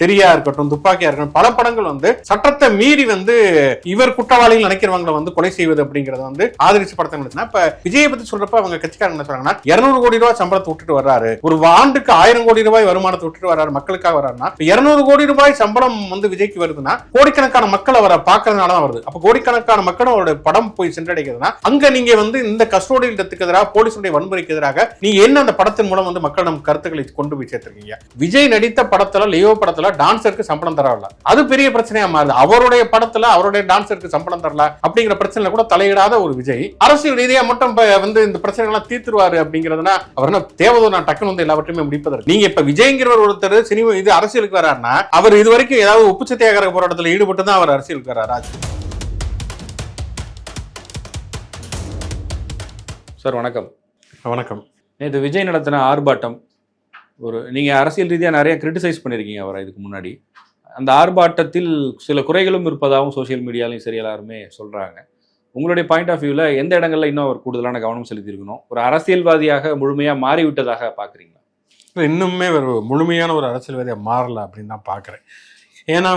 தெரியா இருக்கட்டும் துப்பாக்கியா இருக்கட்டும் பல படங்கள் வந்து சட்டத்தை மீறி வந்து இவர் குற்றவாளிகள் நினைக்கிறவங்களை வந்து கொலை செய்வது அப்படிங்கறத வந்து ஆதரிச்சு படத்தை நடத்தினா இப்ப விஜயை பத்தி சொல்றப்ப அவங்க கட்சிக்காரங்க என்ன சொல்றாங்கன்னா இருநூறு கோடி ரூபாய் சம்பளத்தை விட்டுட்டு வர்றாரு. ஒரு ஆண்டுக்கு ஆயிரம் கோடி ரூபாய் வருமானத்தை விட்டுட்டு வர்றாரு மக்களுக்காக வர்றாருன்னா இருநூறு கோடி ரூபாய் சம்பளம் வந்து விஜய்க்கு வருதுன்னா கோடிக்கணக்கான மக்கள் அவரை பார்க்கறதுனால தான் வருது. அப்ப கோடிக்கணக்கான மக்களும் அவருடைய படம் போய் சென்றடைகிறதுனா அங்க நீங்க வந்து இந்த கஸ்டோடியல் டெத்துக்கு எதிராக போலீசுடைய வன்முறைக்கு எதிராக நீங்க என்ன அந்த படத்தின் மூலம் வந்து மக்களிடம் கருத்துக்களை கொண்டு போய் சேர்த்திருக்கீங்க? விஜய் நடித்த படத்துல லியோ படத்துல டான்சருக்கு சம்பளம் தரல. அது பெரிய பிரச்சனையா மாறுது. அவருடைய படத்துல அவருடைய டான்சருக்கு சம்பளம் தரல அப்படிங்கிற பிரச்சனை கூட தலையிடாத ஒரு விஜய். அரசியல் ரீதியா மட்டும் இப்ப வந்து இந்த பிரச்சனை எல்லாம் தீர்த்துருவாரு அப்படிங்கிறதுனா அவர் என்ன தேவதோ நான் டக்குனு வந்து எல்லாவற்றையுமே முடிப்பதற்கு. நீங்க இப்ப விஜய்ங்கிறவர் ஒருத்தர் சினிமா இது அரசியலுக்கு வராருன்னா அவர் இது வரைக்கும் ஏதாவது உப்பு சத்தியாகிரக போராட்டத்தில் ஈடுபட்டு தான் அவர் அரசியலுக்கு வராரா. சார் வணக்கம். வணக்கம். நேற்று விஜய் நடத்தின ஆர்ப்பாட்டம் ஒரு நீங்கள் அரசியல் ரீதியாக நிறைய கிரிட்டிசைஸ் பண்ணியிருக்கீங்க அவரை இதுக்கு முன்னாடி. அந்த ஆர்ப்பாட்டத்தில் சில குறைகளும் இருப்பதாகவும் சோஷியல் மீடியாலையும் சரி எல்லாருமே சொல்கிறாங்க உங்களுடைய பாயிண்ட் ஆஃப் வியூவில் எந்த இடங்களில் இன்னும் அவர் கூடுதலான கவனம் செலுத்தியிருக்கணும்? ஒரு அரசியல்வாதியாக முழுமையாக மாறிவிட்டதாக பார்க்குறீங்களா? இன்னுமே ஒரு முழுமையான ஒரு அரசியல்வாதியாக மாறல அப்படின்னு தான் பார்க்குறேன். ஏன்னா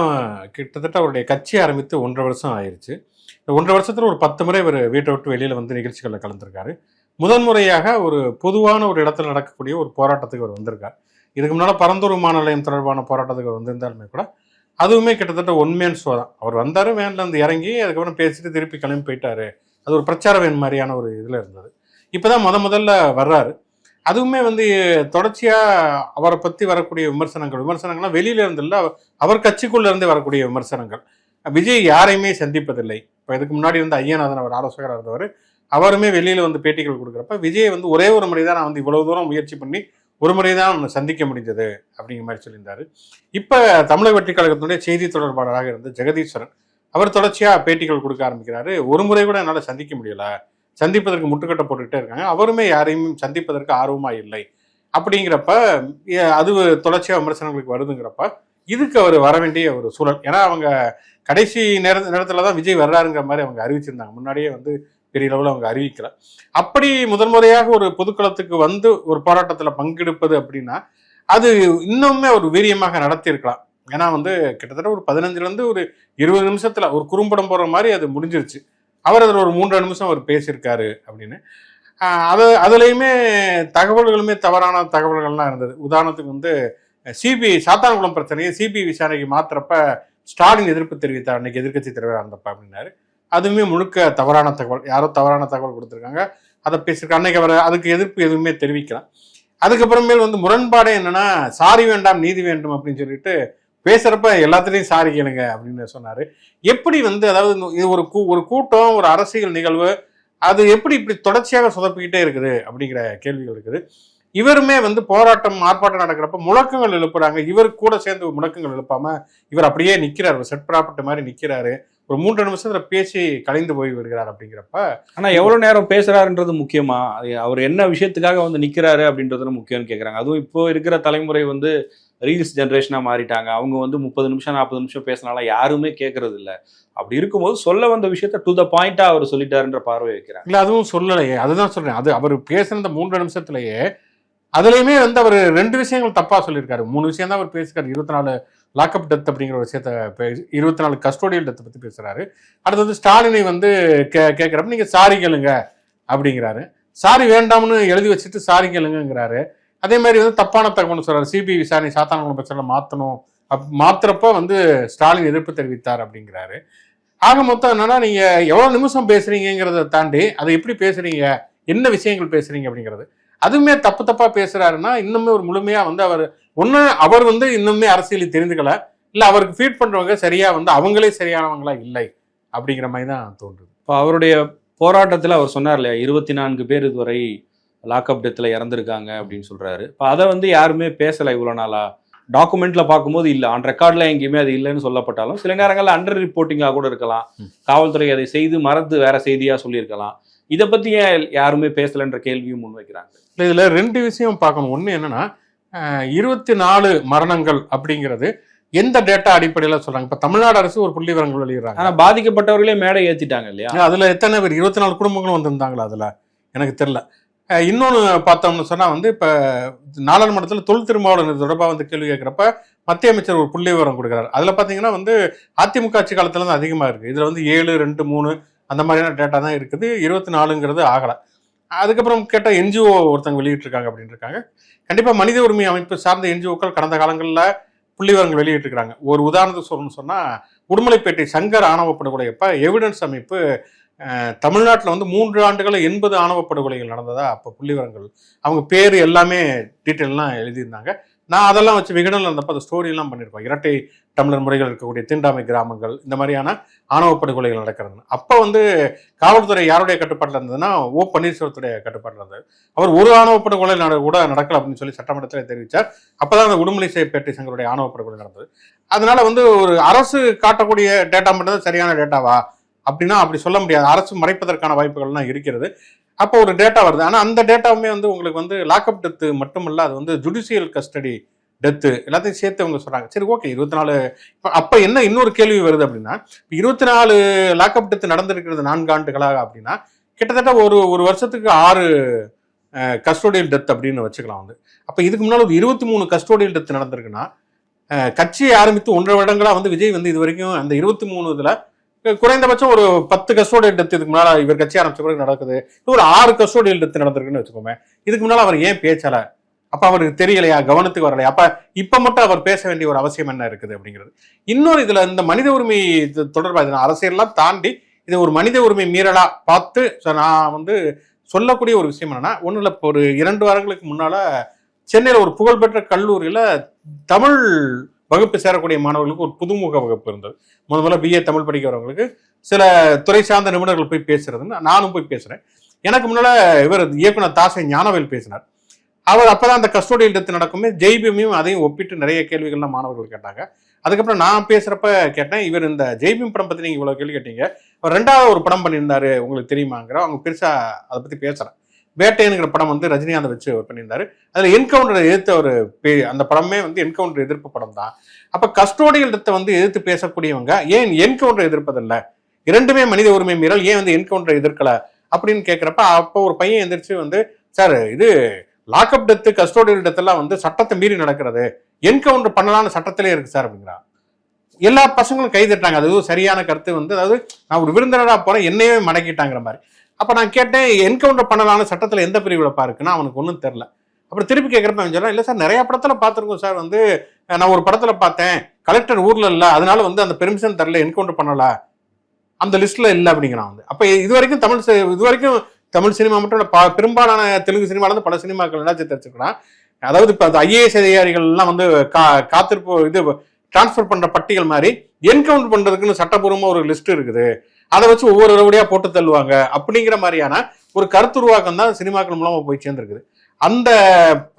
கிட்டத்தட்ட அவருடைய கட்சி ஆரம்பித்து ஒன்றரை வருஷம் ஆயிடுச்சு இந்த ஒன்றரை வருஷத்தில் ஒரு பத்து முறை இவர் வீட்டை விட்டு வெளியில் வந்து நிகழ்ச்சிகளில் கலந்துருக்காரு. முதன்முறையாக ஒரு பொதுவான ஒரு இடத்துல நடக்கக்கூடிய ஒரு போராட்டத்துக்கு அவர் வந்திருக்கார். இதுக்கு முன்னால் பரந்தூர் விமான நிலையம் தொடர்பான போராட்டத்துக்கு அவர் வந்திருந்தாலுமே கூட அதுவுமே கிட்டத்தட்ட ஒன்மேன் ஷோ தான். அவர் வந்தார் வேனில் இருந்து இறங்கி அதுக்கப்புறம் பேசிட்டு திருப்பி கிளம்பி போயிட்டாரு. அது ஒரு பிரச்சார வேன் மாதிரியான ஒரு இதில் இருந்தது. இப்போ தான் முத முதல்ல வர்றாரு. அதுவுமே வந்து தொடர்ச்சியாக அவரை பற்றி வரக்கூடிய விமர்சனங்கள் விமர்சனங்கள்லாம் வெளியில இருந்து அவர் கட்சிக்குள்ளேருந்தே வரக்கூடிய விமர்சனங்கள். விஜய் யாரையுமே சந்திப்பதில்லை. இப்போ இதுக்கு முன்னாடி வந்து ஐயநாதன் அவர் ஆலோசகராக இருந்தவர். அவருமே வெளியில் வந்து பேட்டிகள் கொடுக்குறப்ப விஜய் வந்து ஒரே ஒரு முறை தான் நான் வந்து இவ்வளவு தூரம் முயற்சி பண்ணி ஒரு முறை தான் சந்திக்க முடிஞ்சது அப்படிங்கிற மாதிரி சொல்லியிருந்தாரு. இப்போ தமிழக வெற்றி கழகத்தினுடைய செய்தி தொடர்பாளராக இருந்த ஜெகதீஸ்வரன் அவர் தொடர்ச்சியாக பேட்டிகள் கொடுக்க ஆரம்பிக்கிறாரு. ஒரு முறை கூட என்னால் சந்திக்க முடியல. சந்திப்பதற்கு முட்டுக்கட்டை போட்டுக்கிட்டே இருக்காங்க. அவருமே யாரையும் சந்திப்பதற்கு ஆர்வமாக இல்லை. அப்படிங்கிறப்ப அது தொடர்ச்சியாக விமர்சனங்களுக்கு வருதுங்கிறப்ப இதுக்கு அவர் வர வேண்டிய ஒரு சூழல். ஏன்னா அவங்க கடைசி நேர நேரத்தில் தான் விஜய் வர்றாருங்கிற மாதிரி அவங்க அறிவிச்சிருந்தாங்க. முன்னாடியே வந்து பெரிய அளவில் அவங்க அறிவிக்கல. அப்படி முதன்முறையாக ஒரு பொதுக்களத்துக்கு வந்து ஒரு போராட்டத்தில் பங்கெடுப்பது அப்படின்னா அது இன்னுமே ஒரு வீரியமாக நடத்தியிருக்கலாம். ஏன்னா வந்து கிட்டத்தட்ட ஒரு பதினஞ்சுலேருந்து ஒரு இருபது நிமிஷத்தில் ஒரு குறும்படம் போடுற மாதிரி அது முடிஞ்சிருச்சு. அவர் அதில் ஒரு மூன்று நிமிஷம் அவர் பேசியிருக்காரு அப்படின்னு. அது அதுலேயுமே தகவல்களுமே தவறான தகவல்கள்லாம் இருந்தது. உதாரணத்துக்கு வந்து சிபிஐ சாத்தான்குளம் பிரச்சனையை சிபிஐ விசாரணைக்கு மாத்திரப்ப ஸ்டாலின் எதிர்ப்பு தெரிவித்தார். அன்னைக்கு எதிர்க்கட்சி தலைவராக இருந்தப்ப அப்படின்னாரு. அதுவுமே முழுக்க தவறான தகவல். யாரோ தவறான தகவல் கொடுத்துருக்காங்க. அதை பேசியிருக்காங்க அன்னைக்கு அவர் அதுக்கு எதிர்ப்பு எதுவுமே தெரிவிக்கலாம் அதுக்கப்புறமேல் வந்து முரண்பாடே என்னன்னா சாரி வேண்டாம் நீதி வேண்டும் அப்படின்னு சொல்லிட்டு பேசுறப்ப எல்லாத்துலேயும் சாரி கேளுங்க அப்படின்னு சொன்னாரு. எப்படி வந்து அதாவது இது ஒரு கூ ஒரு கூட்டம் ஒரு அரசியல் நிகழ்வு அது எப்படி இப்படி தொடர்ச்சியாக சொதப்பிக்கிட்டே இருக்குது அப்படிங்கிற கேள்விகள் இருக்குது. இவருமே வந்து போராட்டம் ஆர்ப்பாட்டம் நடக்கிறப்ப முழக்கங்கள் எழுப்புறாங்க. இவர் கூட சேர்ந்து முழக்கங்கள் எழுப்பாம இவர் அப்படியே நிற்கிறார் செட் ப்ராப்பர்ட்டி மாதிரி நிற்கிறாரு ஒரு மூன்று நிமிஷத்துல பேசி கலைந்து போய் வருகிறார் அப்படிங்கிறப்ப ஆனால் எவ்வளோ நேரம் பேசுகிறாருன்றது முக்கியமா? அவர் என்ன விஷயத்துக்காக வந்து நிற்கிறாரு அப்படின்றது முக்கியம்னு கேட்குறாங்க அதுவும் இப்போ இருக்கிற தலைமுறை வந்து ரீல்ஸ் ஜென்ரேஷனாக மாறிட்டாங்க. அவங்க வந்து முப்பது நிமிஷம் நாற்பது நிமிஷம் பேசினாலும் யாருமே கேட்கறது இல்ல அப்படி இருக்கும்போது சொல்ல வந்த விஷயத்த டு த பாயிண்டாக அவர் சொல்லிட்டாருன்ற பார்வை வைக்கிறாங்க இல்ல அதுவும் சொல்லலையே. அதுதான் சொல்றேன். அது அவர் பேசுன மூன்று நிமிஷத்துலயே அதுலயுமே வந்து அவர் ரெண்டு விஷயங்கள் தப்பா சொல்லியிருக்காரு. மூணு விஷயம் தான் அவர் பேசியிருக்காரு. இருபத்தி நாலு லாக்அப் டெத் அப்படிங்கிற ஒரு விஷயத்த இருபத்தி நாலு கஸ்டோடியல் டெத்தை பற்றி பேசுகிறாரு அடுத்தது ஸ்டாலினை வந்து கே கேட்குறப்ப நீங்கள் சாரி கேளுங்க அப்படிங்கிறாரு. சாரி வேண்டாம்னு எழுதி வச்சுட்டு சாரி கேளுங்கிறாரு அதே மாதிரி வந்து தப்பான தகவல்னு சொல்கிறார் சிபிஐ விசாரணை சாத்தான்குளம் பிரச்சனை மாற்றணும் அப் மாத்திரப்ப வந்து ஸ்டாலின் எதிர்ப்பு தெரிவித்தார் அப்படிங்கிறாரு. ஆக மொத்தம் என்னன்னா நீங்கள் எவ்வளோ நிமிஷம் பேசுறீங்கிறத தாண்டி அதை எப்படி பேசுறீங்க? என்ன விஷயங்கள் பேசுறீங்க அப்படிங்கிறது. அதுவுமே தப்பு தப்பா பேசுறாருன்னா இன்னுமே ஒரு முழுமையா வந்து அவர் ஒண்ணு அவர் வந்து இன்னுமே அரசியலை தெரிந்துக்கல. இல்ல அவருக்கு ஃபீட் பண்றவங்க சரியா வந்து அவங்களே சரியானவங்களா இல்லை அப்படிங்கிற மாதிரி தான் தோன்றுது. இப்போ அவருடைய போராட்டத்தில் அவர் சொன்னார் இல்லையா இருபத்தி நான்கு பேர் இதுவரை லாக்அப் டெத்தில் இறந்துருக்காங்க அப்படின்னு சொல்றாரு. இப்போ அதை வந்து யாருமே பேசலை இவ்வளோ நாளா? டாக்குமெண்ட்ல பார்க்கும்போது இல்லை. ஆன் ரெக்கார்ட்ல எங்கேயுமே அது இல்லைன்னு சொல்லப்பட்டாலும் சில நேரங்களில் அண்டர் ரிப்போர்ட்டிங்காக கூட இருக்கலாம். காவல்துறை அதை செய்து மறந்து வேற செய்தியா சொல்லியிருக்கலாம். இதை பத்தி ஏன் யாருமே பேசலைன்ற கேள்வியும் முன்வைக்கிறாங்க. இல்ல இதுல ரெண்டு விஷயம் பார்க்கணும். ஒண்ணு என்னன்னா இருபத்தி நாலு மரணங்கள் அப்படிங்கிறது எந்த டேட்டா அடிப்படையில சொல்றாங்க? இப்ப தமிழ்நாடு அரசு ஒரு புள்ளி விவரங்கள் வெளியிடுறாங்க. ஆனா பாதிக்கப்பட்டவர்களே மேடை ஏத்திட்டாங்க இல்லையா? அதுல எத்தனை பேர் இருபத்தி நாலு குடும்பங்களும் வந்திருந்தாங்களா அதுல? எனக்கு தெரியல. அஹ் இன்னொன்னு பார்த்தோம்னு சொன்னா வந்து இப்ப நாடாளுமன்றத்தில் தொல் திருமாவளவன் தொடர்பாக வந்து கேள்வி கேட்கிறப்ப மத்திய அமைச்சர் ஒரு புள்ளி விவரம் கொடுக்குறாரு. அதுல பாத்தீங்கன்னா வந்து அதிமுக ஆட்சி காலத்துல தான் அதிகமா இருக்கு. இதுல வந்து ஏழு ரெண்டு மூணு அந்த மாதிரியான டேட்டா தான் இருக்குது. இருபத்தி நாலுங்கிறது ஆகலை. அதுக்கப்புறம் கேட்டால் என்ஜிஓ ஒருத்தங்க வெளியிட்டிருக்காங்க அப்படின்னு இருக்காங்க கண்டிப்பாக மனித உரிமை அமைப்பு சார்ந்த என்ஜிஓக்கள் கடந்த காலங்களில் புள்ளிவரங்கள் வெளியிட்டிருக்கிறாங்க ஒரு உதாரணத்துக்கு சொல்லணும்னு சொன்னால் உடுமலைப்பேட்டை சங்கர் ஆணவ படுகொலையப்ப எவிடன்ஸ் அமைப்பு தமிழ்நாட்டில் வந்து மூன்று ஆண்டுகளில் எண்பது ஆணவ படுகொலைகள் நடந்ததா அப்போ புள்ளிவரங்கள். அவங்க பேர் எல்லாமே டீட்டெயிலாம் எழுதியிருந்தாங்க. நான் அதெல்லாம் வச்சு விகடனில் இருந்தப்போ அந்த ஸ்டோரியெல்லாம் பண்ணியிருப்பேன் இரட்டை தமிழர் முறைகள் இருக்கக்கூடிய தீண்டாமை கிராமங்கள் இந்த மாதிரியான ஆணவ படுகொலைகள் நடக்கிறது. அப்போ வந்து காவல்துறை யாருடைய கட்டுப்பாட்டில் இருந்ததுன்னா ஓ பன்னீர்செல்வத்துடைய கட்டுப்பாட்டில் இருந்தது அவர் ஒரு ஆணவ படுகொலை நட- கூட நடக்கல அப்படின்னு சொல்லி சட்டமன்றத்தில் தெரிவித்தார் அப்போ தான் அந்த உடுமலை பேட்டை சங்கருடைய ஆணவ படுகொலை நடந்தது. அதனால வந்து ஒரு அரசு காட்டக்கூடிய டேட்டா மட்டும் தான் சரியான டேட்டாவா அப்படின்னா அப்படி சொல்ல முடியாது. அரசு மறைப்பதற்கான வாய்ப்புகள்லாம் இருக்கிறது. அப்போ ஒரு டேட்டா வருது. ஆனால் அந்த டேட்டாவுமே வந்து உங்களுக்கு வந்து லாக்அப் டெத்து மட்டுமல்ல அது வந்து ஜுடிஷியல் கஸ்டடி டெத்து எல்லாத்தையும் சேர்த்து அவங்க சொல்கிறாங்க சரி ஓகே இருபத்தி நாலு இப்போ அப்போ என்ன இன்னொரு கேள்வி வருது அப்படின்னா இப்போ இருபத்தி நாலு லாக்அப் டெத்து நடந்திருக்கிறது நான்கு ஆண்டுகளாக அப்படின்னா கிட்டத்தட்ட ஒரு ஒரு வருஷத்துக்கு ஆறு கஸ்டோடியல் டெத் அப்படின்னு வச்சுக்கலாம் வந்து. அப்போ இதுக்கு முன்னால் ஒரு இருபத்தி மூணு கஸ்டோடியல் டெத் நடந்திருக்குன்னா கட்சியை ஆரம்பித்து ஒன்றரை வருடங்களாக வந்து விஜய் வந்து இது வரைக்கும் அந்த இருபத்தி மூணு இதில் குறைந்தபட்சம் ஒரு பத்து கஸ்டோடியல் டெத் இதுக்கு முன்னால இவர் கட்சி ஆரம்பிச்ச பிறகு நடக்குது. ஒரு ஆறு கஸ்டோடியல் டெத் நடந்திருக்குன்னு வச்சுக்கோமே இதுக்கு முன்னால அவர் ஏன் பேச்சல அப்ப அவருக்கு தெரியலையா? கவனத்துக்கு வரலையா? அப்ப இப்ப மட்டும் அவர் பேச வேண்டிய ஒரு அவசியம் என்ன இருக்குது அப்படிங்கிறது. இன்னொரு இதுல இந்த மனித உரிமை தொடர்பாக தொடர்பா இது அரசியல்லாம் தாண்டி இது ஒரு மனித உரிமை மீறலா பார்த்து நான் வந்து சொல்லக்கூடிய ஒரு விஷயம் என்னன்னா ஒன்றும் இல்லை இப்போ ஒரு இரண்டு வாரங்களுக்கு முன்னால சென்னையில் ஒரு புகழ்பெற்ற கல்லூரியில் தமிழ் வகுப்பு சேரக்கூடிய மாணவர்களுக்கு ஒரு புதுமுக வகுப்பு இருந்தது. முத முதல்ல பிஏ தமிழ் படிக்கிறவங்களுக்கு சில துறை சார்ந்த நிபுணர்கள் போய் பேசுறதுன்னு நானும் போய் பேசுறேன். எனக்கு முன்னால இவர் இயக்குனர் தாசை ஞானவேல் பேசினார். அவர் அப்பதான் அந்த கஸ்டோடியல் எடுத்து நடக்குமே ஜெய்பீமையும் அதையும் ஒப்பிட்டு நிறைய கேள்விகள்லாம் மாணவர்கள் கேட்டாங்க. அதுக்கப்புறம் நான் பேசுறப்ப கேட்டேன் இவர் இந்த ஜெய்பிம் படம் பத்தி நீங்க இவ்வளவு கேள்வி கேட்டீங்க. அவர் ரெண்டாவது ஒரு படம் பண்ணியிருந்தாரு உங்களுக்கு தெரியுமாங்கிற அவங்க பெருசா அதை பத்தி பேசுறேன் வேட்டையனுங்கிற படம் வந்து ரஜினிகாந்த் வச்சு அவர் பண்ணியிருந்தாரு. அதில் என்கவுண்டரை எதிர்த்து அவர் பே- அந்த படமே வந்து என்கவுண்டர் எதிர்ப்பு படம் தான். அப்போ கஸ்டோடியல் டெத்தை வந்து எதிர்த்து பேசக்கூடியவங்க ஏன் என்கவுண்டரை எதிர்ப்பதில்லை? இரண்டுமே மனித உரிமை மீறல் ஏன் வந்து என்கவுண்டர் எதிர்க்கல? அப்படின்னு கேட்குறப்ப அப்போ ஒரு பையன் எந்திரிச்சு வந்து சார் இது லாக்அப் டெத்து கஸ்டோடியல் டெத்தெல்லாம் வந்து சட்டத்தை மீறி நடக்கிறது. என்கவுண்டர் பண்ணலாம்னு சட்டத்திலே இருக்கு சார் அப்படிங்கிறா. எல்லா பசங்களும் கைதிட்டாங்க அதுவும் அது சரியான கருத்து வந்து அதாவது நான் ஒரு விருந்தினராக போகிறேன் என்னையே மடக்கிட்டாங்கிற மாதிரி. அப்போ நான் கேட்டேன் என்கவுண்டர் பண்ணலான சட்டத்தில் எந்த பிரிவில் பாருக்குன்னா? அவனுக்கு ஒன்றும் தெரில அப்புறம் திருப்பி கேட்குறப்ப அவன் சொல்றான் இல்லை சார் நிறையா படத்தில் பார்த்துருக்கோம் சார். வந்து நான் ஒரு படத்தில் பார்த்தேன். கலெக்டர் ஊரில் இல்லை. அதனால வந்து அந்த பெர்மிஷன் தரல. என்கவுண்டர் பண்ணலை. அந்த லிஸ்ட்டில் இல்லை அப்படிங்கிறான் வந்து அப்போ இது வரைக்கும் தமிழ் சி- இது வரைக்கும் தமிழ் சினிமா மட்டும் இல்லை ப- பெரும்பாலான தெலுங்கு சினிமால பல சினிமாக்கள் என்ன தெரிஞ்சுக்கலாம். அதாவது இப்போ அந்த ஐஏஎஸ் அதிகாரிகள்லாம் வந்து கா காத்திருப்பு இது டிரான்ஸ்ஃபர் பண்ணுற பட்டியல் மாதிரி என்கவுண்டர் பண்ணுறதுக்குன்னு சட்டப்பூர்வமாக ஒரு லிஸ்ட் இருக்குது. அதை வச்சு ஒவ்வொரு ரவுடியா போட்டு தள்ளுவாங்க. அப்படிங்கிற மாதிரியான ஒரு கருத்துருவாக்கம் தான் சினிமாக்கள் மூலமா போய் சேர்ந்துருக்குது. அந்த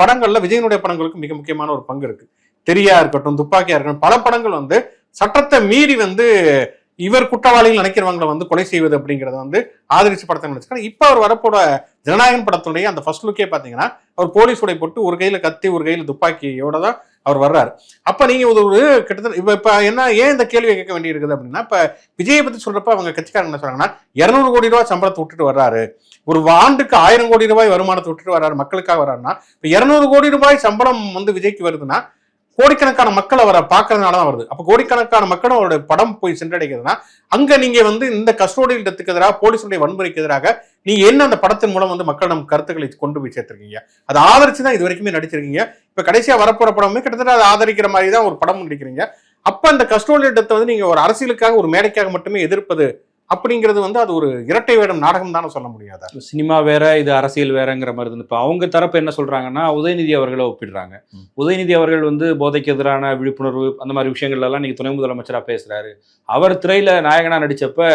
படங்கள்ல விஜயனுடைய படங்களுக்கு மிக முக்கியமான ஒரு பங்கு இருக்கு. தெரியா இருக்கட்டும் துப்பாக்கியா இருக்கட்டும் பல படங்கள் வந்து சட்டத்தை மீறி வந்து இவர் குற்றவாளிகள் நினைக்கிறவங்களை வந்து கொலை செய்வது அப்படிங்கிறத வந்து ஆதரிச்சு படத்தை நினைச்சுக்கலாம் இப்ப அவர் வரப்போட ஜனநாயகன் படத்துடைய அந்த ஃபர்ஸ்ட் லுக்கே பாத்தீங்கன்னா அவர் போலீஸ் உடை போட்டு ஒரு கையில கத்தி ஒரு கையில துப்பாக்கியோட தான் அவர் வர்றாரு. அப்ப நீங்க ஒரு ஒரு கிட்டத்தட்ட இப்ப இப்ப என்ன ஏன் இந்த கேள்வியை கேட்க வேண்டி இருக்குது அப்படின்னா இப்ப விஜயை பத்தி சொல்றப்ப அவங்க கட்சிக்காரங்க என்ன சொல்றாங்கன்னா இருநூறு கோடி ரூபாய் சம்பளத்தை விட்டுட்டு வர்றாரு. ஒரு ஆண்டுக்கு ஆயிரம் கோடி ரூபாய் வருமானத்தை விட்டுட்டு வர்றாரு மக்களுக்காக வர்றாருன்னா இப்ப இருநூறு கோடி ரூபாய் சம்பளம் வந்து விஜய்க்கு வருதுன்னா கோடிக்கணக்கான மக்கள் அவரை பார்க்கறதுனால தான் வருது. அப்போ கோடிக்கணக்கான மக்களும் அவருடைய படம் போய் சென்றடைக்கிறதுனா அங்கே நீங்கள் வந்து இந்த கஸ்டோடியல் டெத்துக்கு எதிராக போலீஸுடைய வன்முறைக்கு எதிராக நீங்கள் என்ன அந்த படத்தின் மூலம் வந்து மக்களிடம் கருத்துக்களை கொண்டு போய் சேர்த்துருக்கீங்க? அதை ஆதரிச்சு தான் இது வரைக்குமே நடிச்சிருக்கீங்க. இப்போ கடைசியாக வரப்போகிற படமே கிட்டத்தட்ட அதை ஆதரிக்கிற மாதிரி தான் ஒரு படம் நடிக்கிறீங்க. அப்போ அந்த கஸ்டோடியல் டெத்தை வந்து நீங்க ஒரு அரசியலுக்காக ஒரு மேடைக்காக மட்டுமே எதிர்ப்பது அப்படிங்கிறது வந்து அது ஒரு இரட்டை வேடம் நாடகம் தானே சொல்ல முடியாதா. சினிமா வேற இது அரசியல் வேறங்கிற மாதிரி இருந்து இப்போ அவங்க தரப்பு என்ன சொல்றாங்கன்னா உதயநிதி அவர்களை ஒப்பிடுறாங்க. உதயநிதி அவர்கள் வந்து போதைக்கு எதிரான விழிப்புணர்வு அந்த மாதிரி விஷயங்கள்ல எல்லாம் நீங்க துணை முதலமைச்சரா பேசுறாரு. அவர் திரையில நாயகனா நடிச்சப்ப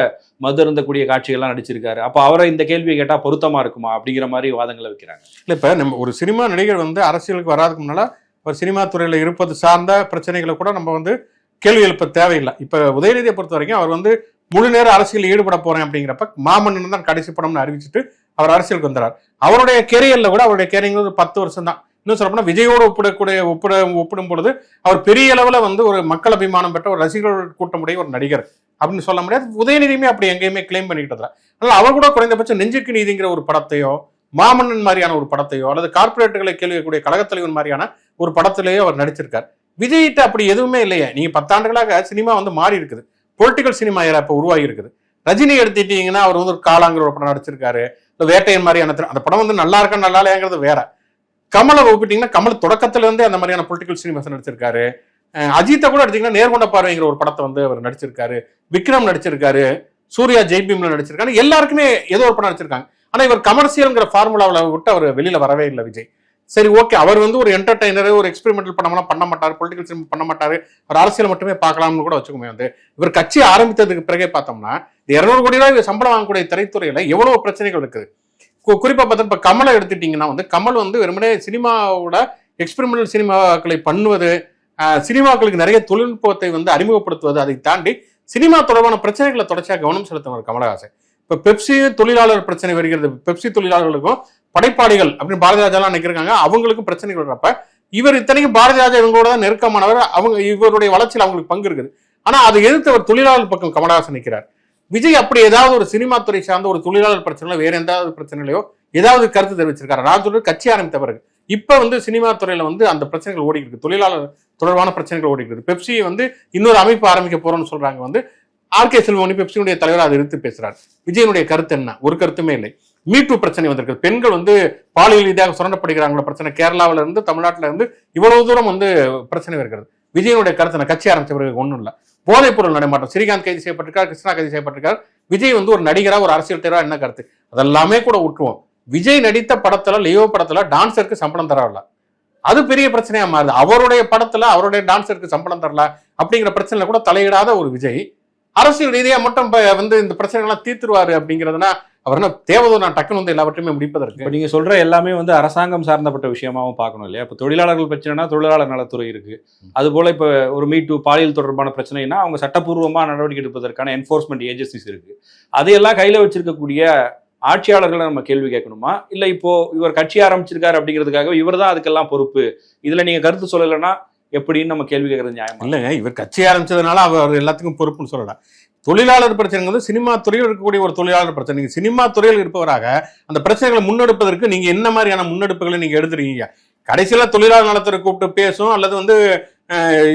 மது இருந்தக்கூடிய காட்சிகள்லாம் நடிச்சிருக்காரு. அப்போ அவரை இந்த கேள்வியை கேட்டா பொருத்தமா இருக்குமா? அப்படிங்கிற மாதிரி வாதங்களை வைக்கிறாங்க. இல்ல இப்ப நம்ம ஒரு சினிமா நடிகர் வந்து அரசியலுக்கு வராதுக்கு முன்னால ஒரு சினிமா துறையில இருப்பது சார்ந்த பிரச்சனைகளை கூட நம்ம வந்து கேள்வி எழுப்ப தேவையில்லை. இப்ப உதயநிதியை பொறுத்த வரைக்கும் அவர் வந்து முழு நேர அரசியல் ஈடுபட போறேன் அப்படிங்கிறப்ப மாமன்னன் தான் கடைசி படம்னு அறிவிச்சிட்டு அவர் அரசியலுக்கு வந்தார். அவருடைய கேரியர்ல கூட அவருடைய கேரியர் ஒரு பத்து வருஷம் தான் இன்னும் சொல்லப்போனா விஜயோடு ஒப்பிடக்கூடிய ஒப்பிட ஒப்பிடும் பொழுது அவர் பெரிய அளவுல வந்து ஒரு மக்கள் அபிமானம் பெற்ற ஒரு ரசிகர்கள் கூட்டமுடைய ஒரு நடிகர் அப்படின்னு சொல்ல முடியாது. உதயநிதியுமே அப்படி எங்கேயுமே கிளைம் பண்ணிக்கிட்டதில்ல அதனால அவர் கூட குறைந்தபட்சம் நெஞ்சுக்கு நீதிங்கிற ஒரு படத்தையோ மாமன்னன் மாதிரியான ஒரு படத்தையோ அல்லது கார்ப்பரேட்டுகளை கேள்விக்கூடிய கழகத்தலைவன் மாதிரியான ஒரு படத்திலேயோ அவர் நடிச்சிருக்கார். விஜய்கிட்ட அப்படி எதுவுமே இல்லையே. நீங்க பத்தாண்டுகளாக சினிமா வந்து மாறி இருக்குது. பொலிட்டிக்கல் சினிமா இப்போ உருவாகி இருக்குது ரஜினி எடுத்துட்டீங்கன்னா அவர் வந்து ஒரு காலாங்கிற ஒரு படம் நடிச்சிருக்காரு. இந்த வேட்டையன் மாதிரியான அந்த படம் வந்து நல்லா இருக்கா நல்லா இல்லையாங்கிறது வேற. கமலை ஒப்பிட்டீங்கன்னா கமல் தொடக்கத்திலேருந்தே அந்த மாதிரியான பொலிட்டிக்கல் சினிமாஸ் நடிச்சிருக்காரு. அஜித்தை கூட எடுத்தீங்கன்னா நேர்கொண்ட பார்வைங்கிற ஒரு படத்தை வந்து அவர் நடிச்சிருக்காரு. விக்ரம் நடிச்சிருக்காரு. சூர்யா ஜெய்பீம்ல நடிச்சிருக்காரு. எல்லாருக்குமே ஏதோ ஒரு படம் நடிச்சிருக்காங்க. ஆனா இவர் கமர்ஷியல்ங்கிற ஃபார்முலாவில் விட்டு அவர் வெளியில வரவே இல்லை விஜய். சரி ஓகே அவர் வந்து ஒரு என்டர்டைனர் ஒரு எக்ஸ்பெரிமெண்டல் பண்ணலாம் பண்ண மாட்டார் பொலிட்டிக்கல் சினிமா பண்ண மாட்டார். ஒரு அரசியல் மட்டுமே பார்க்கலாம்னு கூட வச்சுக்கோமே வந்து இவர் கட்சி ஆரம்பித்ததுக்கு பிறகே பார்த்தோம்னா இந்த இரநூறு கோடி ரூபாய் இவர் சம்பளம் வாங்கக்கூடிய திரைத்துறையில் எவ்வளோ பிரச்சனைகள் இருக்குது? குறிப்பாக குறிப்பா பார்த்தா இப்போ கமலை எடுத்துட்டீங்கன்னா வந்து கமல் வந்து வெறுமனே சினிமாவோட எக்ஸ்பெரிமெண்டல் சினிமாக்களை பண்ணுவது சினிமாக்களுக்கு நிறைய தொழில்நுட்பத்தை வந்து அறிமுகப்படுத்துவது அதை தாண்டி சினிமா தொடர்பான பிரச்சனைகளை தொடர்ச்சியாக கவனம் செலுத்துவார் கமலஹாசன். இப்போ பெப்சி தொழிலாளர் பிரச்சனை வருகிறது. பெப்சி தொழிலாளர்களுக்கும் படைப்பாளிகள் அப்படின்னு பாரதிராஜாலாம் நினைக்கிறாங்க. அவங்களுக்கும் பிரச்சனைகள் வர்றப்ப இவர் இத்தனைக்கும் பாரதி ராஜா இவங்களோட தான் நெருக்கமானவர். அவங்க இவருடைய வளர்ச்சியில் அவங்களுக்கு பங்கு இருக்குது. ஆனா அதை எதிர்த்து அவர் தொழிலாளர் பக்கம் கமலஹாசன் நிற்கிறார் விஜய் அப்படி ஏதாவது ஒரு சினிமா துறை சார்ந்த ஒரு தொழிலாளர் பிரச்சனையோ வேற எந்தாவது பிரச்சனையிலையோ ஏதாவது கருத்து தெரிவிச்சிருக்காரு. நான் சொல்றது கட்சி ஆரம்பித்த பிறகு. இப்ப வந்து சினிமா துறையில வந்து அந்த பிரச்சனைகள் ஓடிக்கிறது தொழிலாளர் தொடர்பான பிரச்சனைகள் ஓடிக்கிறது இருக்குது பெப்சி வந்து இன்னொரு அமைப்பு ஆரம்பிக்க போறோம்னு சொல்றாங்க வந்து ஆர்கே செல்வமணி பெப்சியுடைய தலைவர் அதை எடுத்து பேசுறாரு. விஜயனுடைய கருத்து என்ன? ஒரு கருத்துமே இல்லை. மீட்டு பிரச்சனை வந்திருக்கு. பெண்கள் வந்து பாலியல் ரீதியாக சுரண்டப்படுகிறாங்களோ பிரச்சனை கேரளாவில இருந்து தமிழ்நாட்டில இருந்து இவ்வளவு தூரம் வந்து பிரச்சனை இருக்கிறது விஜயனுடைய கருத்து நான் கட்சி ஆரம்பிச்ச பிறகு ஒன்றும் இல்லை. போதைப் பொருள் நடமாட்டம். ஸ்ரீகாந்த் கைது செய்யப்பட்டிருக்கார் கிருஷ்ணா கைது செய்யப்பட்டிருக்கார். விஜய் வந்து ஒரு நடிகரா ஒரு அரசியல் தேர்வாக என்ன கருத்து? அதெல்லாமே கூட விட்டுருவோம் விஜய் நடித்த படத்துல லியோ படத்துல டான்சருக்கு சம்பளம் தரவில்ல. அது பெரிய பிரச்சனையா மாறுது. அவருடைய படத்துல அவருடைய டான்சருக்கு சம்பளம் தரல அப்படிங்கிற பிரச்சனையில கூட தலையிடாத ஒரு விஜய். அரசியல் ரீதியா மட்டும் வந்து இந்த பிரச்சனைகள்லாம் தீர்த்துருவாரு அப்படிங்கிறதுனா அவர் என்ன தேவதோ நான் டக்குன்னு வந்து எல்லாவற்றையுமே முடிப்பதற்கு? இப்போ நீங்க சொல்ற எல்லாமே வந்து அரசாங்கம் சார்ந்தப்பட்ட விஷயமாவும் பார்க்கணும் இல்லையா? இப்போ தொழிலாளர்கள் பிரச்சனைனா தொழிலாளர் நலத்துறை இருக்கு. அது போல இப்போ ஒரு மீட்டு பாலியல் தொடர்பான பிரச்சனைனா அவங்க சட்டப்பூர்வமா நடவடிக்கை எடுப்பதற்கான என்ஃபோர்ஸ்மெண்ட் ஏஜென்சிஸ் இருக்கு. அதையெல்லாம் கையில வச்சிருக்கக்கூடிய ஆட்சியாளர்களை நம்ம கேள்வி கேட்கணுமா? இல்ல இப்போ இவர் கட்சி ஆரம்பிச்சிருக்காரு அப்படிங்கிறதுக்காக இவர் தான் அதுக்கெல்லாம் பொறுப்பு. இதுல நீங்க கருத்து சொல்லலைன்னா எப்படின்னு நம்ம கேள்வி கேட்கறது நியாயமா? இல்லைங்க இவர் கட்சி ஆரம்பிச்சதுனால அவர் எல்லாத்துக்கும் பொறுப்புன்னு சொல்லலாம் தொழிலாளர் பிரச்சனைங்கிறது சினிமா துறையில் இருக்கக்கூடிய ஒரு தொழிலாளர் பிரச்சனை. நீங்கள் சினிமா துறையில் இருப்பவராக அந்த பிரச்சனைகளை முன்னெடுப்பதற்கு நீங்கள் என்ன மாதிரியான முன்னெடுப்புகளை நீங்கள் எடுத்துருக்கீங்க? கடைசியில் தொழிலாளர் நலத்துறை கூப்பிட்டு பேசும் அல்லது வந்து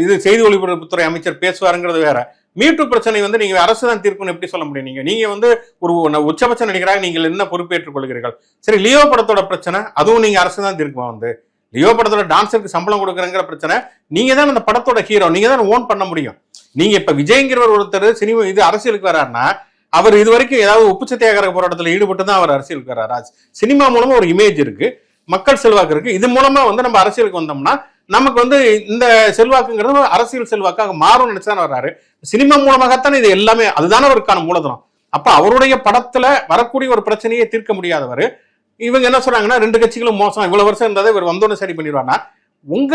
இது செய்தி ஒலிபரப்புத்துறை அமைச்சர் பேசுவாருங்கிறது வேற. மீட்டு பிரச்சனை வந்து நீங்க அரசு தான் தீர்க்கணும் எப்படி சொல்ல முடியும்? நீங்க நீங்க வந்து ஒரு உச்சபட்ச நடிகராக நீங்கள் என்ன பொறுப்பேற்றுக் கொள்கிறீர்கள்? சரி லியோ படத்தோட பிரச்சனை அதுவும் நீங்க அரசு தான் தீர்க்குமா வந்து? லியோ படத்தோட டான்ஸருக்கு சம்பளம் கொடுக்குறங்கிற பிரச்சனை. நீங்க தான் அந்த படத்தோட ஹீரோ. நீங்க தான் ஓன் பண்ண முடியும். நீங்க இப்ப விஜய்ங்கிறவர் ஒருத்தர் சினிமா இது அரசியலுக்கு வராருன்னா அவர் இது வரைக்கும் ஏதாவது உப்பு சத்தியாகிரக போராட்டத்தில் ஈடுபட்டு தான் அவர் அரசியலுக்கு வர்றாரு சினிமா மூலமா ஒரு இமேஜ் இருக்கு மக்கள் செல்வாக்கு இருக்கு. இது மூலமா வந்து நம்ம அரசியலுக்கு வந்தோம்னா நமக்கு வந்து இந்த செல்வாக்குங்கிறது அரசியல் செல்வாக்காக மாறும்னு நினைச்சுதான் வர்றாரு சினிமா மூலமாகத்தானே இது எல்லாமே அதுதானே அவருக்கான மூலதனம். அப்ப அவருடைய படத்துல வரக்கூடிய ஒரு பிரச்சனையை தீர்க்க முடியாதவர் இவங்க என்ன சொல்றாங்கன்னா ரெண்டு கட்சிகளும் மோசம். இவ்வளவு வருஷம் இருந்ததை இவர் வந்தோடனே சரி பண்ணிடுவானா உங்க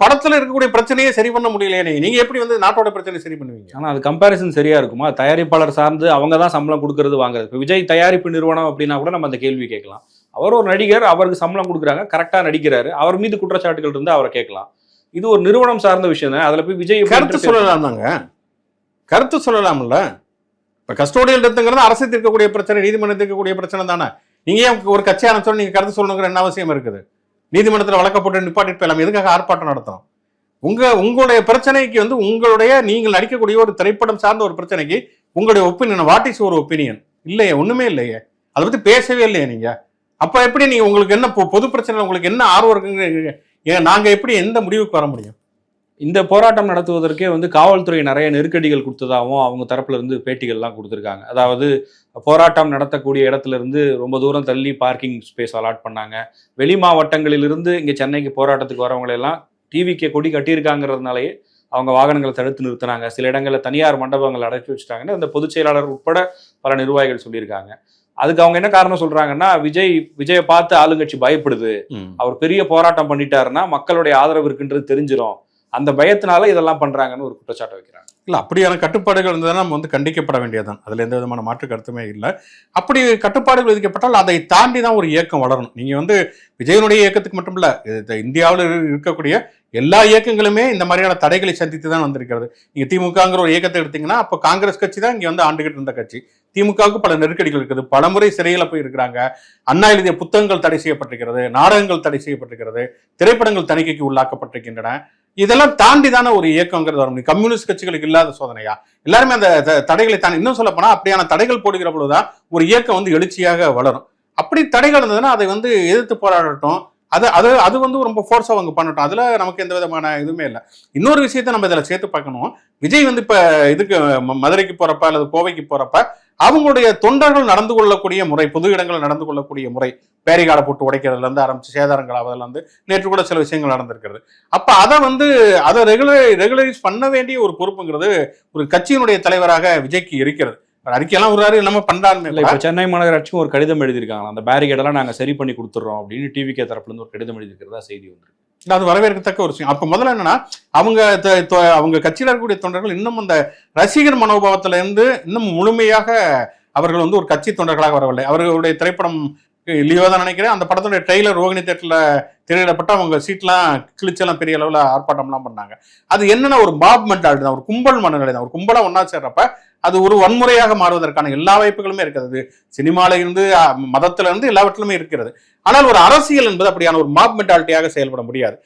படத்துல இருக்கக்கூடிய பிரச்சனையே சரி பண்ண முடியலையே நீங்க. எப்படி வந்து நாட்டோட பிரச்சனையை சரி பண்ணுவீங்க? ஆனா அது கம்பேரிசன் சரியா இருக்குமா? தயாரிப்பாளர் சார்ந்து அவங்க தான் சம்பளம் கொடுக்கறது வாங்குறது. இப்போ விஜய் தயாரிப்பு நிறுவனம் அப்படின்னா கூட நம்ம அந்த கேள்வி கேட்கலாம். அவர் ஒரு நடிகர் அவருக்கு சம்பளம் கொடுக்குறாங்க கரெக்டா நடிக்கிறாரு. அவர் மீது குற்றச்சாட்டுகள் இருந்து அவரை கேட்கலாம். இது ஒரு நிறுவனம் சார்ந்த விஷயம் தான். அதுல போய் விஜய் கருத்து சொல்லலாம் தாங்க. கருத்து சொல்லலாம்ல. இப்ப கஸ்டோடியல் டெத்துங்கிறது அரசு தீர்க்கக்கூடிய பிரச்சனை நீதிமன்றம் தீர்க்கக்கூடிய பிரச்சனை தானே. நீங்க ஏன் ஒரு கட்சி ஆரம்பிச்சோம் நீங்க கருத்து சொல்லணுங்கிற என்ன அவசியம் இருக்குது? நீதிமன்றத்தில் வழக்கப்பட்டு நிப்பாட்டிட்டு போயிடலாம். எதுக்காக ஆர்ப்பாட்டம் நடத்தணும்? உங்க உங்களுடைய பிரச்சனைக்கு வந்து உங்களுடைய நீங்கள் நடிக்கக்கூடிய ஒரு திரைப்படம் சார்ந்த ஒரு பிரச்சனைக்கு உங்களுடைய ஒப்பீனியன் வாட் இஸ் ஒரு ஒப்பீனியன் இல்லையே ஒண்ணுமே இல்லையே. அதை பத்தி பேசவே இல்லையே நீங்க. அப்ப எப்படி நீங்க உங்களுக்கு என்ன பொ- பொது பிரச்சனை உங்களுக்கு என்ன ஆர்வம் இருக்குங்க? ஏன் நாங்க எப்படி எந்த முடிவுக்கு வர முடியும்? இந்த போராட்டம் நடத்துவதற்கே வந்து காவல்துறை நிறைய நெருக்கடிகள் கொடுத்ததாகவும் அவங்க தரப்புல இருந்து பேட்டிகள்லாம் கொடுத்துருக்காங்க. அதாவது போராட்டம் நடத்தக்கூடிய இடத்துல இருந்து ரொம்ப தூரம் தள்ளி பார்க்கிங் ஸ்பேஸ் அலாட் பண்ணாங்க. வெளி மாவட்டங்களிலிருந்து இங்கே சென்னைக்கு போராட்டத்துக்கு வரவங்களை எல்லாம் டிவிக்கு கொடி கட்டியிருக்காங்கிறதுனாலயே அவங்க வாகனங்களை தடுத்து நிறுத்தினாங்க. சில இடங்களில் தனியார் மண்டபங்கள் அடைச்சி வச்சுட்டாங்கன்னு அந்த பொதுச் செயலாளர் உட்பட பல நிர்வாகிகள் சொல்லியிருக்காங்க. அதுக்கு அவங்க என்ன காரணம் சொல்றாங்கன்னா விஜய் விஜயை பார்த்து ஆளுங்கட்சி பயப்படுது. அவர் பெரிய போராட்டம் பண்ணிட்டாருன்னா மக்களுடைய ஆதரவு இருக்குன்றது தெரிஞ்சிரும். அந்த பயத்தினால இதெல்லாம் பண்றாங்கன்னு ஒரு குற்றச்சாட்டை வைக்கிறாங்க. இல்ல அப்படியான கட்டுப்பாடுகள் இருந்ததுன்னா நம்ம வந்து கண்டிக்கப்பட வேண்டியதுதான். அதுல எந்த விதமான மாற்று கருத்துமே இல்லை. அப்படி கட்டுப்பாடுகள் விதிக்கப்பட்டால் அதை தாண்டி தான் ஒரு இயக்கம் வளரணும். நீங்க வந்து விஜயனுடைய இயக்கத்துக்கு மட்டும் இல்ல இந்தியாவில் இருக்கக்கூடிய எல்லா இயக்கங்களுமே இந்த மாதிரியான தடைகளை சந்தித்து தான் வந்திருக்கிறது. நீங்க திமுகங்கிற ஒரு இயக்கத்தை எடுத்தீங்கன்னா அப்போ காங்கிரஸ் கட்சி தான் இங்க வந்து ஆண்டுகிட்டு இருந்த கட்சி. திமுகவுக்கு பல நெருக்கடிகள் இருக்குது. பலமுறை சிறையில் போய் இருக்கிறாங்க. அண்ணா எழுதிய புத்தகங்கள் தடை செய்யப்பட்டிருக்கிறது. நாடகங்கள் தடை செய்யப்பட்டிருக்கிறது. திரைப்படங்கள் தணிக்கைக்கு உள்ளாக்கப்பட்டிருக்கின்றன. இதெல்லாம் தாண்டி தானே ஒரு இயக்கங்கிறது வர முடியும் கம்யூனிஸ்ட் கட்சிகளுக்கு இல்லாத சோதனையா? எல்லாருமே அந்த த- தடைகளை தான் இன்னும் சொல்ல போனா அப்படியான தடைகள் போடுகிற பொழுதுதான் ஒரு இயக்கம் வந்து எழுச்சியாக வளரும். அப்படி தடைகள் இருந்ததுன்னா அதை வந்து எதிர்த்து போராடட்டும். அது அது அது வந்து ரொம்ப ஃபோர்ஸாக அவங்க பண்ணட்டும். அதில் நமக்கு எந்த விதமான இதுவுமே இல்லை. இன்னொரு விஷயத்த நம்ம இதில் சேர்த்து பார்க்கணும். விஜய் வந்து இப்போ இதுக்கு ம- மதுரைக்கு போகிறப்ப அல்லது கோவைக்கு போகிறப்ப அவங்களுடைய தொண்டர்கள் நடந்து கொள்ளக்கூடிய முறை பொது இடங்களில் நடந்து கொள்ளக்கூடிய முறை பேரிகாலை போட்டு உடைக்கிறதுலேருந்து ஆரம்பிச்சு சேதாரங்கள் ஆவதுலேருந்து நேற்று கூட சில விஷயங்கள் நடந்திருக்கிறது. அப்போ அதை வந்து அதை ரெகுலர் ரெகுலரைஸ் பண்ண வேண்டிய ஒரு பொறுப்புங்கிறது ஒரு கட்சியினுடைய தலைவராக விஜய்க்கு இருக்கிறது. அறிக்கையெல்லாம் விடுறாரு எல்லாமே இல்ல பண்றாருன்னு இப்போ சென்னை மாநகராட்சிக்கும் ஒரு கடிதம் எழுதியிருக்காங்க அந்த பேரிகேடெல்லாம் நாங்க சரி பண்ணி கொடுத்துறோம் அப்படின்னு டிவிகே தரப்புல இருந்து ஒரு கடிதம் எழுதியிருக்கிறதா செய்தி வந்திருக்கு. இல்ல, அது வரவேற்கத்தக்க ஒரு விஷயம். அப்ப முதல்ல என்னன்னா அவங்க அவங்க கட்சியில் இருக்கக்கூடிய தொண்டர்கள் இன்னும் அந்த ரசிகர் மனோபாவத்துல இருந்து இன்னும் முழுமையாக அவர்கள் வந்து ஒரு கட்சி தொண்டர்களாக வரவில்லை. அவர்களுடைய திரைப்படம் லியோ தான் நினைக்கிறேன். அந்த படத்துடைய ட்ரெய்லர் ரோகிணி தேட்டர்ல திரையிடப்பட்டு அவங்க சீட்லாம் கிழிச்செல்லாம் பெரிய அளவில் ஆர்ப்பாட்டம்லாம் பண்ணாங்க. அது என்னென்ன ஒரு பாப் மென்டாலிட்டி தான் ஒரு கும்பல் மனநிலை தான். ஒரு கும்பலாக ஒன்றா சேர்றப்ப அது ஒரு வன்முறையாக மாறுவதற்கான எல்லா வாய்ப்புகளுமே இருக்கிறது சினிமால இருந்து மதத்துல இருந்து எல்லாவற்றிலுமே இருக்கிறது. ஆனால் ஒரு அரசியல் என்பது அப்படியான ஒரு மாப் மென்டாலிட்டியாக செயல்பட முடியாது.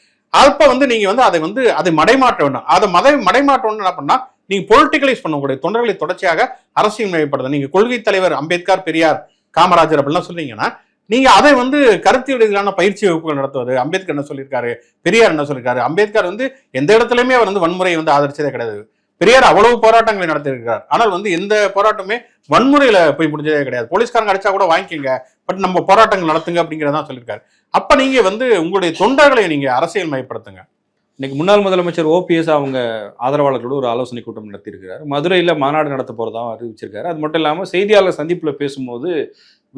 அப்ப வந்து நீங்க வந்து அதை வந்து அதை மடைமாற்ற வேண்டும். அதை மதை மடைமாற்றணும்னு என்ன பண்ணா நீங்க பொலிட்டிகலைஸ் பண்ணக்கூடிய தொண்டர்களை தொடர்ச்சியாக அரசியல் நிலைப்படுத்த நீங்க கொள்கை தலைவர் அம்பேத்கர் பெரியார் காமராஜர் அப்படிலாம் சொன்னீங்கன்னா நீங்க அதை வந்து கருத்தியல் ரீதியிலான பயிற்சி வகுப்புகள் நடத்துவது. அம்பேத்கர் என்ன சொல்லியிருக்காரு? பெரியார் என்ன சொல்லியிருக்காரு? அம்பேத்கர் வந்து எந்த இடத்துலயுமே அவர் வந்து வன்முறையை வந்து ஆதரிச்சதே கிடையாது. பெரியார் அவ்வளவு போராட்டங்களை நடத்தியிருக்கிறார் ஆனால் வந்து எந்த போராட்டமே வன்முறையில போய் முடிஞ்சதே கிடையாது. போலீஸ்காரங்க அடிச்சா கூட வாங்கிக்கங்க. பட் நம்ம போராட்டங்கள் நடத்துங்க அப்படிங்கிறதான் சொல்லியிருக்காரு. அப்ப நீங்க வந்து உங்களுடைய தொண்டர்களை நீங்க அரசியல் மயப்படுத்துங்க. இன்னைக்கு முன்னாள் முதலமைச்சர் ஓபிஎஸ் அவங்க ஆதரவாளர்களோடு ஒரு ஆலோசனை கூட்டம் நடத்தியிருக்கிறார். மதுரையில் மாநாடு நடத்த போகிறதாவும் அறிவிச்சிருக்காரு. அது மட்டும் இல்லாமல் செய்தியாளர் சந்திப்பில் பேசும்போது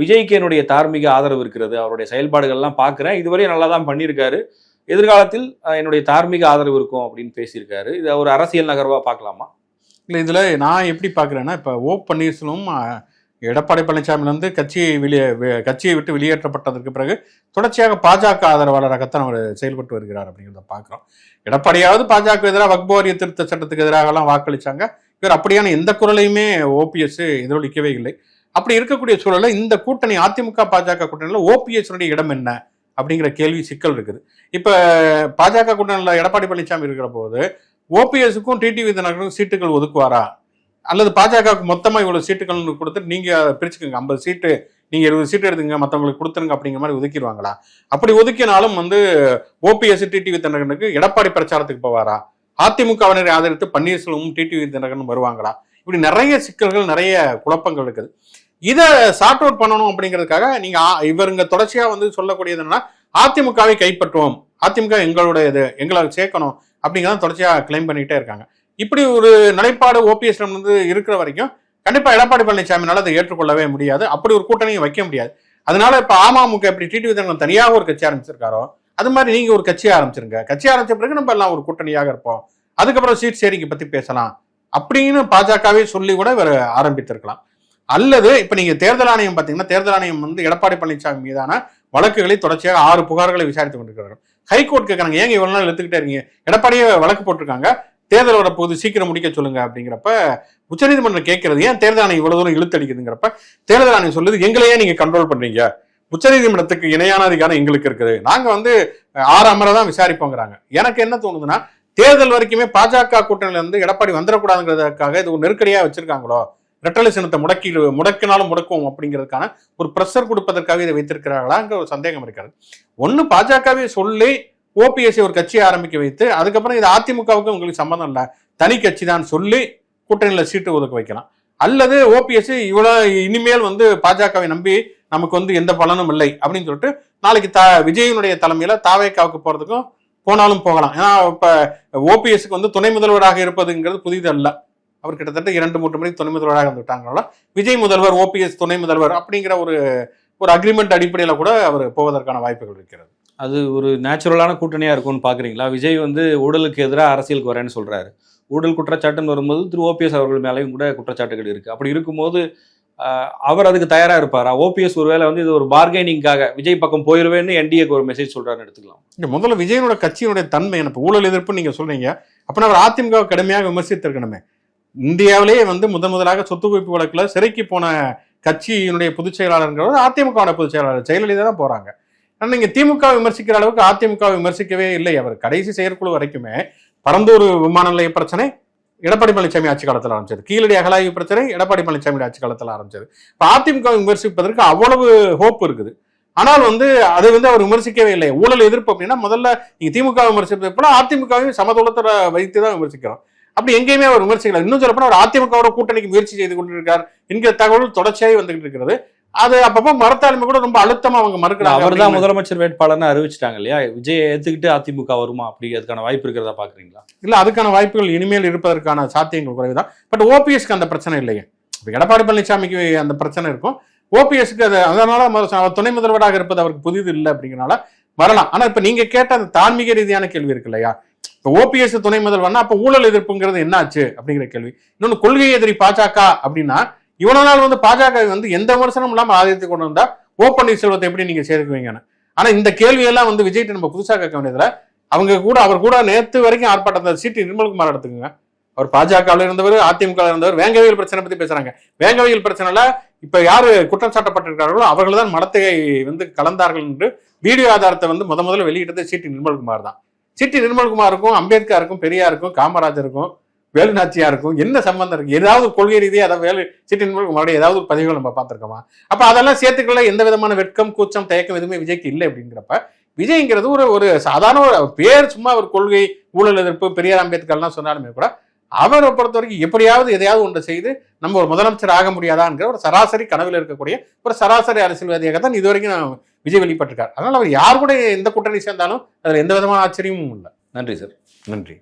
விஜய்க்கு என்னுடைய தார்மீக ஆதரவு இருக்கிறது. அவருடைய செயல்பாடுகள்லாம் பார்க்குறேன். இதுவரை நல்லா தான் பண்ணியிருக்காரு. எதிர்காலத்தில் என்னுடைய தார்மீக ஆதரவு இருக்கும் அப்படின்னு பேசியிருக்காரு. இது ஒரு அரசியல் நகர்வாக பார்க்கலாமா? இல்லை இதில் நான் எப்படி பார்க்குறேன்னா இப்போ ஓ பன்னீர்செல்வம் எடப்பாடி பழனிசாமியிலிருந்து கட்சியை வெளியே கட்சியை விட்டு வெளியேற்றப்பட்டதற்கு பிறகு தொடர்ச்சியாக பாஜக ஆதரவாளராகத்தான் அவர் செயல்பட்டு வருகிறார் அப்படிங்கிறத பார்க்குறோம். எடப்பாடியாவது பாஜக எதிராக வக்போரிய திருத்த சட்டத்துக்கு எதிராகலாம் வாக்களிச்சாங்க. இவர் அப்படியான எந்த குரலையுமே ஓபிஎஸ் எதிரொலிக்கவே இல்லை. அப்படி இருக்கக்கூடிய சூழலில் இந்த கூட்டணி அதிமுக பாஜக கூட்டணியில் ஓபிஎஸ்னுடைய இடம் என்ன? அப்படிங்கிற கேள்வி சிக்கல் இருக்குது. இப்போ பாஜக கூட்டணியில் எடப்பாடி பழனிசாமி இருக்கிற போது ஓபிஎஸ்க்கும் டிடிவி தினகரும் சீட்டுகள் ஒதுக்குவாரா? அல்லது பாஜகவுக்கு மொத்தமாக இவ்வளோ சீட்டுகள்னு கொடுத்துட்டு நீங்கள் பிரிச்சுக்கோங்க. ஐம்பது சீட்டு நீங்கள் இருபது சீட்டு எடுத்துங்க மற்றவங்களுக்கு கொடுத்துருங்க அப்படிங்கிற மாதிரி ஒதுக்கிடுவாங்களா? அப்படி ஒதுக்கினாலும் வந்து ஓபிஎஸ் டிடிவி தினகனுக்கு எடப்பாடி பிரச்சாரத்துக்கு போவாரா? அதிமுகவினரை ஆதரித்து பன்னீர்செல்வமும் டிடிவி தினகரனும் வருவாங்களா? இப்படி நிறைய சிக்கல்கள் நிறைய குழப்பங்கள் இருக்குது. இதை சார்ட் அவுட் பண்ணணும் அப்படிங்கிறதுக்காக நீங்க இவருங்க தொடர்ச்சியா வந்து சொல்லக்கூடியது என்னன்னா அதிமுகவை கைப்பற்றுவோம். அதிமுக எங்களுடைய இது எங்களை சேர்க்கணும் அப்படிங்கிறத தொடர்ச்சியா கிளைம் பண்ணிக்கிட்டே இருக்காங்க. இப்படி ஒரு நிலைப்பாடு ஓபிஎஸ் வந்து இருக்கிற வரைக்கும் கண்டிப்பா எடப்பாடி பழனிசாமினால அதை ஏற்றுக்கொள்ளவே முடியாது. அப்படி ஒரு கூட்டணியை வைக்க முடியாது. அதனால இப்ப அமமுக எப்படி டிடிவி தினகரன் தனியாக ஒரு கட்சி ஆரம்பிச்சிருக்காரோ அது மாதிரி நீங்க ஒரு கட்சி ஆரம்பிச்சிருங்க. கட்சி ஆரம்பிச்ச பிறகு நம்ம எல்லாம் ஒரு கூட்டணியாக இருப்போம். அதுக்கப்புறம் சீட் ஷேரிங்கை பத்தி பேசலாம். அப்படின்னு பாஜகவே சொல்லி கூட இவர் ஆரம்பித்திருக்கலாம். அல்லது இப்ப நீங்க தேர்தல் ஆணையம் பாத்தீங்கன்னா தேர்தல் ஆணையம் வந்து எடப்பாடி பழனிசாமி மீதான வழக்குகளை தொடர்ச்சியாக ஆறு புகார்களை விசாரித்து கொண்டிருக்கிறார்கள். ஹைகோர்ட் கேட்கறாங்க ஏங்க இவ்வளவு நாள் எடுத்துக்கிட்டே இருக்கீங்க? எடப்பாடியே வழக்கு போட்டிருக்காங்க. தேர்தல் வரப்போது சீக்கிரம் முடிக்க சொல்லுங்க அப்படிங்கிறப்ப உச்சநீதிமன்றம் கேட்கறது ஏன் தேர்தல் ஆணையம் இவ்வளவு தூரம் இழுத்தடிக்குதுங்கிறப்ப தேர்தல் ஆணையம் சொல்லுது எங்களையே நீங்க கண்ட்ரோல் பண்றீங்க. உச்சநீதிமன்றத்துக்கு இணையான அதிகாரம் எங்களுக்கு இருக்குது. நாங்க வந்து அஹ், ஆறு அமரை தான் விசாரிப்போங்கிறாங்க. எனக்கு என்ன தோணுதுன்னா தேர்தல் வரைக்குமே பாஜக கூட்டணியில இருந்து எடப்பாடி வந்துடக்கூடாதுங்கிறதுக்காக இது ஒரு நெருக்கடியா வச்சிருக்காங்களோ? ரெட்டலை சின்னத்தை முடக்கி முடக்கினாலும் முடக்குவோம் அப்படிங்கிறதுக்கான ஒரு ப்ரெஷர் கொடுப்பதற்காக இதை வைத்திருக்கிறார்களாங்கிற ஒரு சந்தேகம் இருக்கிறது ஒன்று பாஜகவே சொல்லி ஓபிஎஸ்சி ஒரு கட்சியை ஆரம்பிக்க வைத்து அதுக்கப்புறம் இது அதிமுகவுக்கு உங்களுக்கு சம்மந்தம் இல்லை. தனி கட்சி தான் சொல்லி கூட்டணியில் சீட்டு ஒதுக்க வைக்கலாம். அல்லது ஓபிஎஸ்சி இவ்வளோ இனிமேல் வந்து பாஜகவை நம்பி நமக்கு வந்து எந்த பலனும் இல்லை அப்படின்னு சொல்லிட்டு நாளைக்கு த விஜயனுடைய தலைமையில் தாவேக்காவுக்கு போகிறதுக்கும் போனாலும் போகலாம். ஏன்னா இப்போ ஓபிஎஸ்க்கு வந்து துணை முதல்வராக இருப்பதுங்கிறது புதிது அல்ல அவர் கிட்டத்தட்ட இரண்டு மூன்று மணி துணை முதல்வராக வந்துட்டாங்களா விஜய் முதல்வர் ஓபிஎஸ் துணை முதல்வர் அப்படிங்கிற ஒரு ஒரு அக்ரிமெண்ட் அடிப்படையில் கூட அவர் போவதற்கான வாய்ப்புகள் இருக்கிறது. அது ஒரு நேச்சுரலான கூட்டணியாக இருக்கும்னு பார்க்குறீங்களா விஜய் வந்து ஊழலுக்கு எதிராக அரசியலுக்கு வரேன்னு சொல்கிறாரு ஊழல் குற்றச்சாட்டுன்னு வரும்போது திரு ஓபிஎஸ் அவர்கள் மேலேயும் கூட குற்றச்சாட்டுகள் இருக்குது அப்படி இருக்கும்போது அவர் அதுக்கு தயாராக இருப்பாரா? ஓபிஎஸ் ஒருவேளை வந்து இது ஒரு பார்கெனிங்காக விஜய் பக்கம் போயிருவேன்னு என்டிஏக்கு ஒரு மெசேஜ் சொல்கிறான்னு எடுத்துக்கலாம். இங்க முதல்ல விஜயனோட கட்சியினுடைய தன்மை என்ன? ஊழல் எதிர்ப்பு நீங்கள் சொல்கிறீங்க அப்ப அவர் அதிமுக கடுமையாக விமர்சித்திருக்கணுமே. இந்தியாவிலேயே வந்து முதன் முதலாக சொத்து குவிப்பு வழக்குல சிறைக்கு போன கட்சியினுடைய பொதுச் செயலாளர்ங்கிறவர் அதிமுகவோட பொதுச் செயலாளர். ஜெயலலிதா தான் போகிறாங்க ஆனால் நீங்கள் திமுக விமர்சிக்கிற அளவுக்கு அதிமுக விமர்சிக்கவே இல்லை. அவர் கடைசி செயற்குழு வரைக்குமே பரந்தூர் விமான நிலைய பிரச்சனை எடப்பாடி பழனிசாமி ஆட்சி காலத்தில் ஆரம்பிச்சது. கீழடி அகலாய்வு பிரச்சனை எடப்பாடி பழனிசாமி ஆட்சி காலத்தில் ஆரம்பிச்சது. இப்போ அதிமுக விமர்சிப்பதற்கு அவ்வளவு ஹோப் இருக்குது. ஆனால் வந்து அது வந்து அவர் விமர்சிக்கவே இல்லை. ஊழல் எதிர்ப்பு அப்படின்னா முதல்ல நீங்கள் திமுக விமர்சிப்பது போல அதிமுகவையும் சமதூரத்தில் வைத்து தான் விமர்சிக்கிறோம். அப்படி எங்கேயுமே அவர் விமர்சிக்கல. இன்னும் சொல்லப்போனால் அவர் அதிமுகவோட கூட்டணிக்கு முயற்சி செய்து கொண்டிருக்கார் என்கிற தகவல் தொடர்ச்சியாகி வந்துகிட்டு இருக்கிறது. அது அப்பப்போ மறுத்தாலுமே கூட ரொம்ப அழுத்தமா அவங்க மறுக்கிறாங்க அவர் தான் முதலமைச்சர் வேட்பாளர்னு அறிவிச்சிட்டாங்க இல்லையா? விஜய் ஏத்துக்கிட்டு அதிமுக வருமா? அப்படி அதுக்கான வாய்ப்பு இருக்கிறதா பாக்குறீங்களா? இல்ல அதுக்கான வாய்ப்புகள் இனிமேல் இருப்பதற்கான சாத்தியங்கள் குறைவுதான். பட் ஓபிஎஸ்க்கு அந்த பிரச்சனை இல்லையே. இப்ப எடப்பாடி பழனிசாமிக்கு அந்த பிரச்சனை இருக்கும். ஓபிஎஸ்க்கு அது அதனால அவர் துணை முதல்வராக இருப்பது அவருக்கு புதிது இல்லை அப்படிங்கிறனால வரலாம். ஆனா இப்ப நீங்க கேட்ட அந்த தார்மீக ரீதியான கேள்வி இருக்கு இல்லையா? இப்ப ஓபிஎஸ் துணை முதல்வர்னா அப்ப ஊழல் எதிர்ப்புங்கிறது என்ன ஆச்சு அப்படிங்கிற கேள்வி. இன்னொன்னு கொள்கை எதிரி பாஜக அப்படின்னா இவ்வளவு நாள் வந்து பாஜக வந்து எந்த விமர்சனமும் இல்லாமல் ஆதரித்து கொண்டு வந்தா ஓ பன்னீர்செல்வத்தை எப்படி நீங்க சேர்க்குவீங்கன்னு. ஆனா இந்த கேள்வியெல்லாம் வந்து விஜய்ட்டு நம்ம புதுசாக கேட்க வேண்டியதுல அவங்க கூட அவர் கூட நேத்து வரைக்கும் ஆர்ப்பாட்டம் சீட்டு நிர்மல்குமார் எடுத்துக்கோங்க. அவர் பாஜகவில் இருந்தவர் அதிமுக இருந்தவர் வேங்கவியல் பிரச்சனை பத்தி பேசுறாங்க. வேங்கவியல் பிரச்சனைல இப்ப யாரு குற்றம் சாட்டப்பட்டிருக்கிறார்களோ அவர்கள் தான் மடத்தை வந்து கலந்தார்கள் என்று வீடியோ ஆதாரத்தை வந்து முத முதல்ல வெளியிட்டது சீட்டி நிர்மல்குமார் தான். சீட்டி நிர்மல்குமாருக்கும் அம்பேத்கருக்கும் பெரியாருக்கும் காமராஜருக்கும் வேலுநாச்சியாருக்கும் என்ன சம்பந்தம் இருக்கு? ஏதாவது கொள்கை ரீதியாக அதாவது வேலு சீட்டி நிர்மல்குமாரோட ஏதாவது ஒரு பதிவுகள் நம்ம பார்த்திருக்கோமா? அப்ப அதெல்லாம் சேர்த்துக்கல எந்த விதமான வெட்கம் கூச்சம் தயக்கம் எதுவுமே விஜய்க்கு இல்லை அப்படிங்கிறப்ப விஜய்ங்கிறது ஒரு ஒரு சாதாரண ஒரு பேர் சும்மா ஒரு கொள்கை ஊழல் எதிர்ப்பு பெரியார் அம்பேத்கர்லாம் சொன்னாலுமே கூட அவரை பொறுத்த வரைக்கும் எப்படியாவது எதையாவது ஒன்று செய்து நம்ம ஒரு முதலமைச்சர் ஆக முடியாதாங்கிற ஒரு சராசரி கனவில் இருக்கக்கூடிய ஒரு சராசரி அரசியல்வாதியாக தான் இதுவரைக்கும் நான் விஜய் வெளிப்பட்டிருக்கார். அதனால அவர் யார் கூட எந்த கூட்டணி சேர்ந்தாலும் அதுல எந்த விதமான ஆச்சரியமும் இல்லை. நன்றி சார். நன்றி.